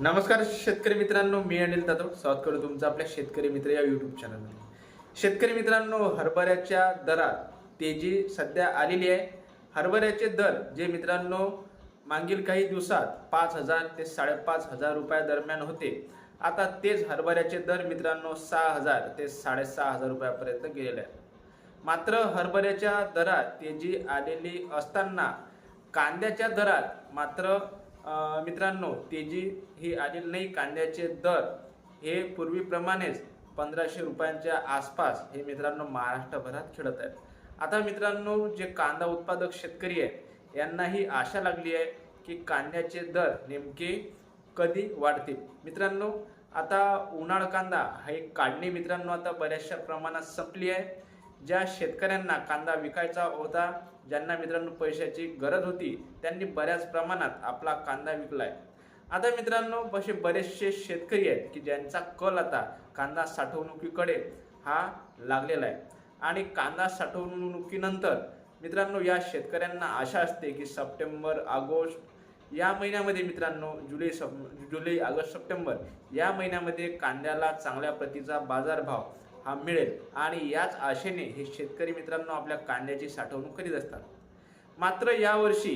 नमस्कार शेतकरी मित्रांनो मी अनिल जाधव स्वागत करतो तुमचं आपल्या शेतकरी मित्र या युट्यूब चॅनलमध्ये शेतकरी मित्रांनो हरभऱ्याच्या दरात तेजी सध्या आलेली आहे. हरभऱ्याचे दर जे मित्रांनो मागील काही दिवसात पाच हजार ते साडेपाच हजार रुपया दरम्यान होते. आता तेच हरभऱ्याचे दर मित्रांनो सहा हजार ते साडेसहा हजार रुपयापर्यंत गेलेले आहेत. मात्र हरभऱ्याच्या दरात तेजी आलेली असताना कांद्याच्या दरात मात्र मित्रांनो तेजी ही आलेली नाही कांद्याचे दर हे पूर्वीप्रमाणेच पंधराशे रुपयांच्या आसपास हे मित्रांनो महाराष्ट्रभरात खेळत आहेत. आता मित्रांनो जे कांदा उत्पादक शेतकरी आहेत यांनाही आशा लागली आहे की कांद्याचे दर नेमके कधी वाढतील. मित्रांनो आता उन्हाळ कांदा हा एक काढणी मित्रांनो आता बऱ्याचशा प्रमाणात संपली आहे. ज्या शेतकऱ्यांना कांदा विकायचा होता ज्यांना मित्रांनो पैशाची गरज होती त्यांनी बऱ्याच प्रमाणात आपला कांदा विकलाय. आता मित्रांनो असे बरेचसे शेतकरी आहेत की ज्यांचा कल आता कांदा साठवणुकीकडे हा लागलेला आहे. आणि कांदा साठवणुकीनंतर मित्रांनो या शेतकऱ्यांना आशा असते की सप्टेंबर ऑगस्ट या महिन्यामध्ये मित्रांनो जुलै सप जुलै ऑगस्ट सप्टेंबर या महिन्यामध्ये कांद्याला चांगल्या प्रतीचा बाजारभाव हा मिळेल. आणि याच आशेने हे शेतकरी मित्रांनो आपल्या कांद्याची साठवणूक करीत असतात. मात्र यावर्षी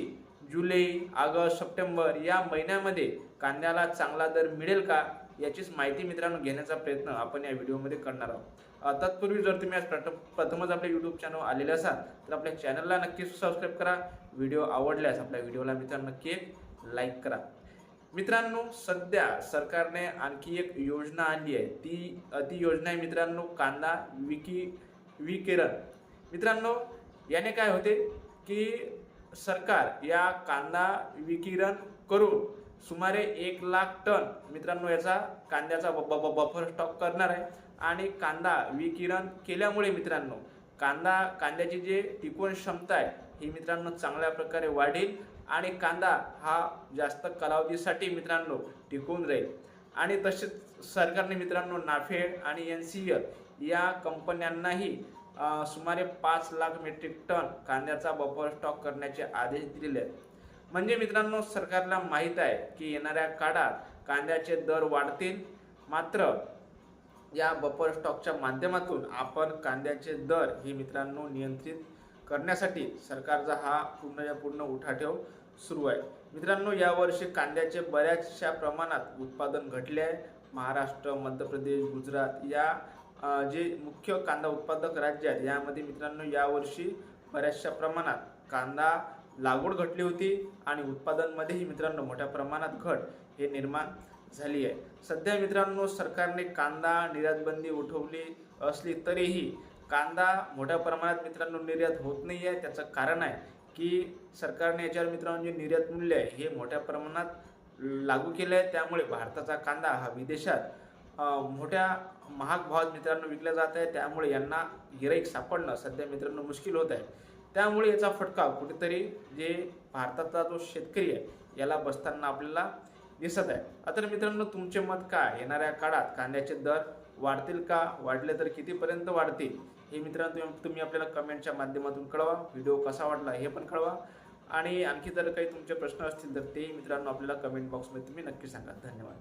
जुलै ऑगस्ट सप्टेंबर या महिन्यामध्ये कांद्याला चांगला दर मिळेल का याचीच माहिती मित्रांनो घेण्याचा प्रयत्न आपण या व्हिडिओमध्ये करणार आहोत. तत्पूर्वी जर तुम्ही आज प्रथम प्रथमच आपल्या यूट्यूब चॅनल आलेले असाल तर आपल्या चॅनलला नक्कीच सबस्क्राईब करा. व्हिडिओ आवडल्यास आपल्या व्हिडिओला मित्रांनो नक्की एक लाईक करा. मित्रांनो सध्या सरकारने आणखी एक योजना आणली आहे. ती ती योजना आहे मित्रांनो कांदा विकी विकिरण. मित्रांनो याने काय होते की सरकार या कांदा विकिरण करून सुमारे एक लाख टन मित्रांनो याचा कांद्याचा ब- ब- बफर स्टॉक करणार आहे. आणि कांदा विकिरण केल्यामुळे मित्रांनो कांदा कांद्याची जे टिकवण क्षमता आहे ही मित्रांनो चांगल्या प्रकारे वाढेल. आणि कांदा हा जास्त कालावधीसाठी मित्रांनो टिकून राहील. आणि तसेच सरकारने मित्रांनो नाफेड आणि एन सी एल या कंपन्यांनाही सुमारे पाच लाख मेट्रिक टन कांद्याचा बफर स्टॉक करण्याचे आदेश दिलेले आहेत. म्हणजे मित्रांनो सरकारला माहीत आहे की येणाऱ्या काळात कांद्याचे दर वाढतील. मात्र या बफर स्टॉकच्या माध्यमातून आपण कांद्याचे दर हे मित्रांनो नियंत्रित करण्यासाठी सरकारचा हा पूर्ण पूर्ण उठाठेव सुरू आहे. मित्रांनो यावर्षी कांद्याचे बऱ्याचशा प्रमाणात उत्पादन घटले आहे. महाराष्ट्र मध्य प्रदेश गुजरात या जे मुख्य कांदा उत्पादक राज्य आहेत यामध्ये मित्रांनो यावर्षी बऱ्याचशा प्रमाणात कांदा लागवड घटली होती आणि उत्पादनमध्येही मित्रांनो मोठ्या प्रमाणात घट हे निर्माण झाली आहे. सध्या मित्रांनो सरकारने कांदा निर्यातबंदी उठवली असली तरीही कांदा मोठ्या प्रमाणात मित्रांनो निर्यात होत नाही आहे त्याचं कारण आहे की सरकारने याच्यावर मित्रांनो जे निर्यात मूल्य आहे हे मोठ्या प्रमाणात लागू केलं आहे. त्यामुळे भारताचा कांदा हा विदेशात मोठ्या महाग भावात मित्रांनो विकला जात आहे. त्यामुळे यांना गिराईक सापडणं सध्या मित्रांनो मुश्किल होत आहे. त्यामुळे याचा फटका कुठेतरी जे भारताचा जो शेतकरी आहे याला बसताना आपल्याला दिसत आहे. आता मित्रांनो तुमचे मत काय? येणाऱ्या काळात कांद्याचे दर वाढतील का? वाढले तर कितीपर्यंत वाढतील? हे मित्रांनो तुम्ही तुम्ही आपल्याला कमेंटच्या माध्यमातून कळवा. व्हिडिओ कसा वाटला हे पण कळवा. आणि आणखी जर काही तुमचे प्रश्न असतील तर ते मित्रांनो आपल्याला कमेंट बॉक्समध्ये तुम्ही नक्की सांगा. धन्यवाद.